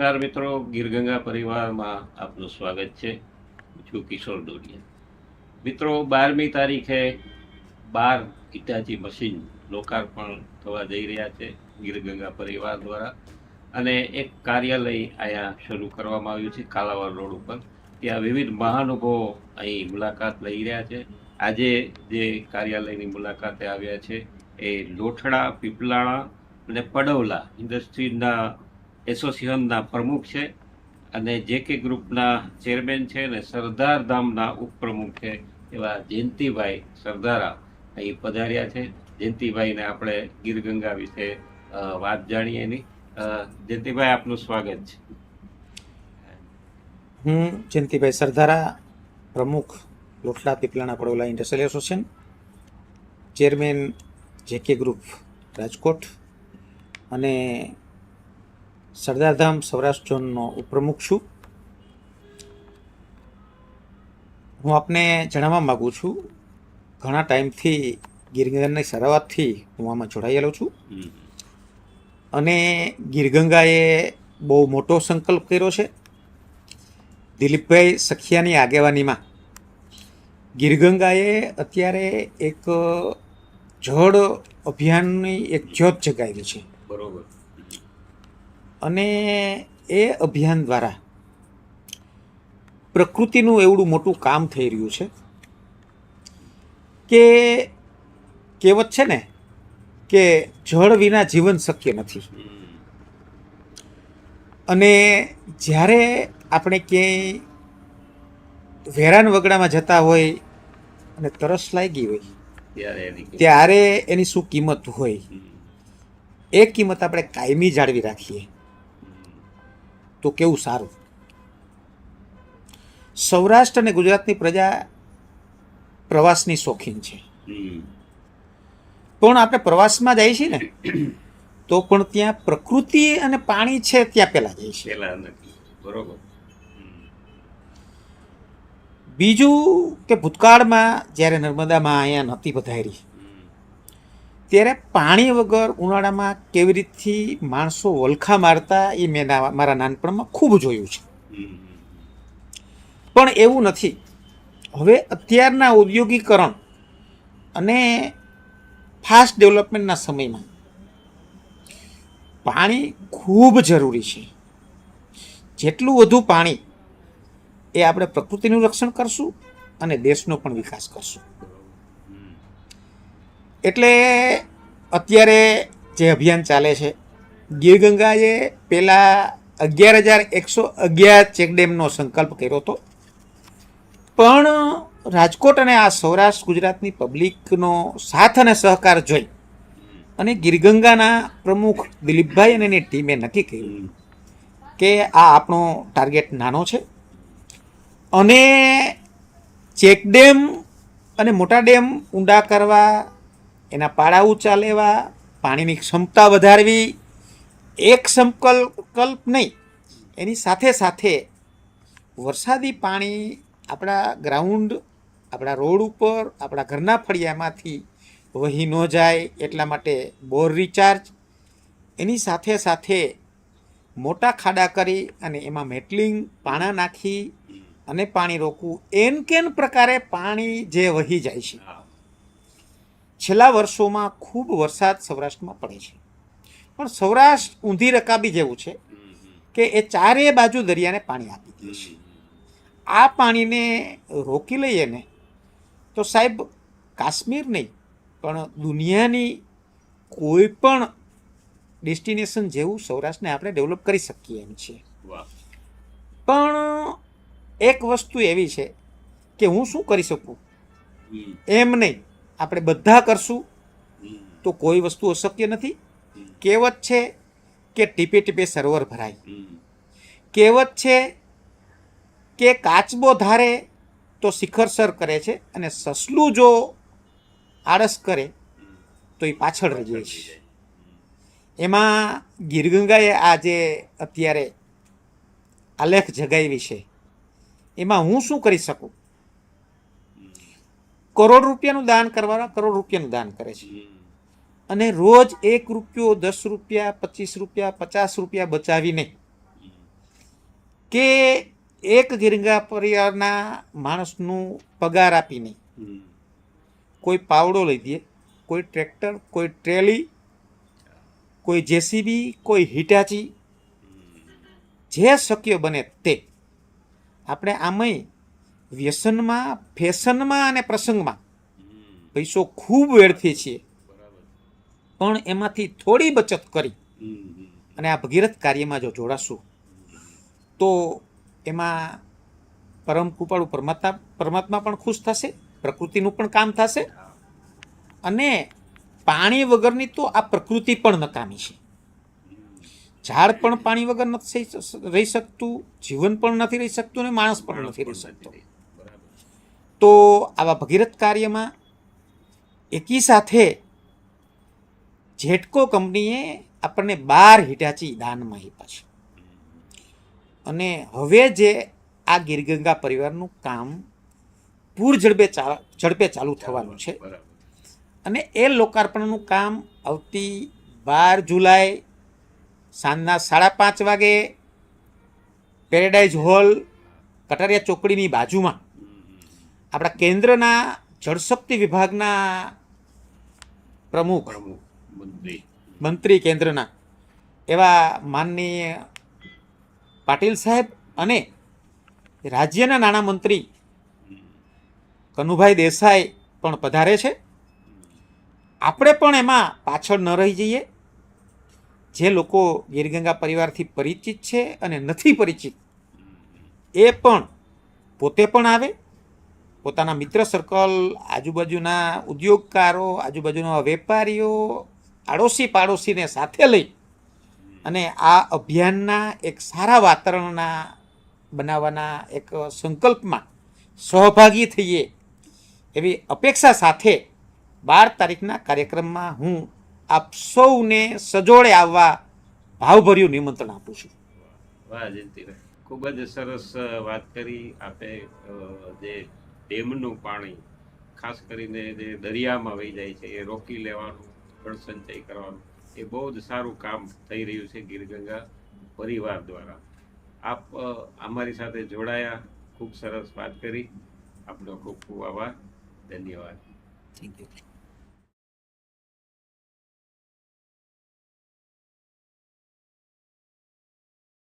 નમસ્કાર મિત્રો, ગીરગંગા પરિવારમાં આપનું સ્વાગત છે. છું કિશોર ડોડિયા મિત્રો, બારમી તારીખે બાર ઇટાચી મશીન લોકાર્પણ થવા જઈ રહ્યા છે ગીરગંગા પરિવાર દ્વારા અને એક કાર્યાલય અહીંયા શરૂ કરવામાં આવ્યું છે કાલાવાર રોડ ઉપર. ત્યાં વિવિધ મહાનુભાવો અહીં મુલાકાત લઈ રહ્યા છે. આજે જે કાર્યાલયની મુલાકાતે આવ્યા છે એ લોઠડા પીપલાણા અને પડવલા ઇન્ડસ્ટ્રીના એસોસિએશનના પ્રમુખ છે અને જે કે ગ્રુપના ચેરમેન છે અને સરદાર ધામના ઉપપ્રમુખ છે એવા જયંતિભાઈ સરદારા. અહીં પધાર્યા છે. જયંતિભાઈને આપણે ગીર ગંગા વિશે વાત જાણીએ એની. જયંતિભાઈ, આપનું સ્વાગત છે. હું જયંતિભાઈ સરદારા, પ્રમુખ Lotla Piplana Padola industrial association chairman JK group Rajkot, અને સરદારધામ સૌરાષ્ટ્ર ઝોનનો ઉપપ્રમુખ છું. હું આપને જણાવવા માગું છું ઘણા ટાઈમથી ગીરગંગાની શરૂઆતથી હું આમાં જોડાયેલો છું. અને ગીરગંગાએ બહુ મોટો સંકલ્પ કર્યો છે. દિલીપભાઈ સખિયાની આગેવાનીમાં. ગીરગંગાએ અત્યારે એક જળ અભિયાનની એક જ્યોત જગાવી છે. બરોબર. અને એ અભિયાન દ્વારા પ્રકૃતિનું એવડું મોટું કામ થઈ રહ્યું છે કે કહેવત છે ને કે જળ વિના જીવન શક્ય નથી. અને જ્યારે આપણે ક્યાંય વેરાન વગડામાં જતા હોય અને તરસ લાગી હોય ત્યારે એની ત્યારે એની શું કિંમત હોય એ કિંમત આપણે કાયમી જાળવી રાખીએ. તો કેવું સારું? સૌરાષ્ટ્ર અને ગુજરાતની પ્રજા પ્રવાસની શોખીન છે. પણ આપણે પ્રવાસમાં જઈએ છીએ ને તો પણ ત્યાં પ્રકૃતિ અને પાણી છે ત્યાં પહેલાં જાય છે બરોબર. બીજું કે ભૂતકાળમાં જ્યારે નર્મદામાં અહીંયા નહોતી પધારી હમ. ત્યારે પાણી વગર ઉનાળામાં કેવી રીતથી માણસો વલખા મારતા એ મેં મારા નાનપણમાં ખૂબ જોયું છે. પણ એવું નથી. હવે અત્યારના ઔદ્યોગિકરણ અને ફાસ્ટ ડેવલપમેન્ટના સમયમાં પાણી ખૂબ જરૂરી છે. જેટલું વધુ પાણી એ આપણે પ્રકૃતિનું રક્ષણ કરશું અને દેશનો પણ વિકાસ કરશું. એટલે અત્યારે જે અભિયાન ચાલે છે ગીરગંગાએ પહેલાં અગિયાર હજાર એકસો અગિયાર ચેકડેમનો સંકલ્પ કર્યો હતો. પણ રાજકોટ અને આ સૌરાષ્ટ્ર ગુજરાતની પબ્લિકનો સાથ અને સહકાર જોઈ અને ગીરગંગાના પ્રમુખ દિલીપભાઈ અને એની ટીમે નક્કી કર્યું કે આ આપણો ટાર્ગેટ નાનો છે. અને ચેકડેમ અને મોટા ડેમ ઊંડા કરવા એના પાડા ઊંચા લેવા, પાણીની ક્ષમતા વધારવી, એક સંકલ્પ નહીં, એની સાથે સાથે વરસાદી પાણી આપણા ગ્રાઉન્ડ, આપણા રોડ ઉપર, આપણા ઘરના ફળિયામાંથી વહી ન જાય એટલા માટે બોર રિચાર્જ, એની સાથે સાથે મોટા ખાડા કરી અને એમાં મેટલિંગ, પાણા નાખી અને પાણી રોકવું એન કેન પ્રકારે પાણી જે વહી જાય છે. છેલ્લા વર્ષોમાં ખૂબ વરસાદ સૌરાષ્ટ્રમાં પડે છે. પણ સૌરાષ્ટ્ર ઊંધી રકાબી જેવું છે. કે એ ચારે બાજુ દરિયાને પાણી આપી દે છે. આ પાણીને રોકી લઈએ ને તો સાહેબ કાશ્મીર નહીં પણ દુનિયાની કોઈ પણ ડેસ્ટિનેશન જેવું સૌરાષ્ટ્રને આપણે ડેવલપ કરી શકીએ એમ છીએ. પણ એક વસ્તુ એવી છે કે હું શું કરી શકું? એમ નહીં. આપણે બધા કરશું તો કોઈ વસ્તુ અશક્ય નથી. કહેવત છે કે ટીપે ટીપે સરોવર ભરાય. કહેવત છે કે કાચબો ધારે તો શિખર સર કરે છે અને સસલું જો આળસ કરે તો એ પાછળ રહી જાય છે એમાં ગીરગંગાએ આ જે અત્યારે આલેખ જગાવી છે એમાં હું શું કરી શકું કરોડ રૂપિયાનું દાન કરવાના, કરોડ રૂપિયાનું દાન કરે છે. અને રોજ એક રૂપિયો, દસ રૂપિયા, પચીસ રૂપિયા, પચાસ રૂપિયા બચાવીને કે એક ગીરંગા પરિવારના માણસનું પગાર આપીને કોઈ પાવડો લઈ દે, કોઈ ટ્રેક્ટર, કોઈ ટ્રેલી, કોઈ જેસીબી, કોઈ હિટાચી, જે શક્ય બને તે. આપણે આમય વ્યસનમાં ફેશનમાં અને પ્રસંગમાં. પૈસો ખૂબ વેડફીએ છીએ પણ એમાંથી થોડી બચત કરી. અને આ ભગીરથ કાર્યમાં જો જોડાશું તો એમાં પરમ કૃપાળુ પરમાત્મા પરમાત્મા પણ ખુશ થશે પ્રકૃતિનું પણ કામ થશે. અને પાણી વગરની તો આ પ્રકૃતિ પણ નકામી છે. ઝાડ પણ પાણી વગર નથી રહી શકતું જીવન પણ નથી રહી શકતું અને માણસ પણ નથી રહી શકતો. તો આવા ભગીરથ કાર્યમાં એકી સાથે જેટકો કંપનીએ આપણને બાર હિટાચી દાનમાં આપ્યા છે અને હવે જે આ ગીરગંગા પરિવારનું કામ પૂર ઝડપે ઝડપે ચાલુ થવાનું છે અને એ લોકાર્પણનું કામ આવતી બાર જુલાઈ સાંજના સાડા પાંચ વાગે પેરેડાઇઝ હોલ કટારિયા ચોકડીની બાજુમાં. આપણા કેન્દ્રના જળશક્તિ વિભાગના પ્રમુખ મંત્રી. કેન્દ્રના એવા માનનીય પાટીલ સાહેબ અને રાજ્યના નાણામંત્રી. કનુભાઈ દેસાઈ પણ પધારે છે. આપણે પણ એમાં પાછળ ન રહી જઈએ. જે લોકો ગીરગંગા પરિવારથી પરિચિત છે અને નથી પરિચિત એ પણ પોતે પણ આવે. પોતાના મિત્ર સર્કલ આજુબાજુના ઉદ્યોગકારો, આજુબાજુના વેપારીઓ આડોશી પાડોશીને સાથે લઈ અને આ અભિયાનના એક સારા વાતાવરણના બનાવવાના એક સંકલ્પમાં સહભાગી થઈએ એવી અપેક્ષા સાથે બાર તારીખના કાર્યક્રમમાં હું આપ સૌને સજોડે આવવા ભાવભર્યું નિમંત્રણ આપું છું. વાહ, જયંતિભાઈ. ખૂબ જ સરસ વાત કરી. આપે જે ડેમનું પાણી, ખાસ કરીને જે દરિયામાં વહી જાય છે, એ રોકી લેવાનું જળ કરવાનું, એ બહુ જ સારું કામ થઈ રહ્યું છે ગીરગંગા પરિવાર દ્વારા. આપ અમારી સાથે જોડાયા, ખૂબ સરસ વાત કરી. આપનો ખૂબ ખૂબ આભાર. ધન્યવાદ. Thank you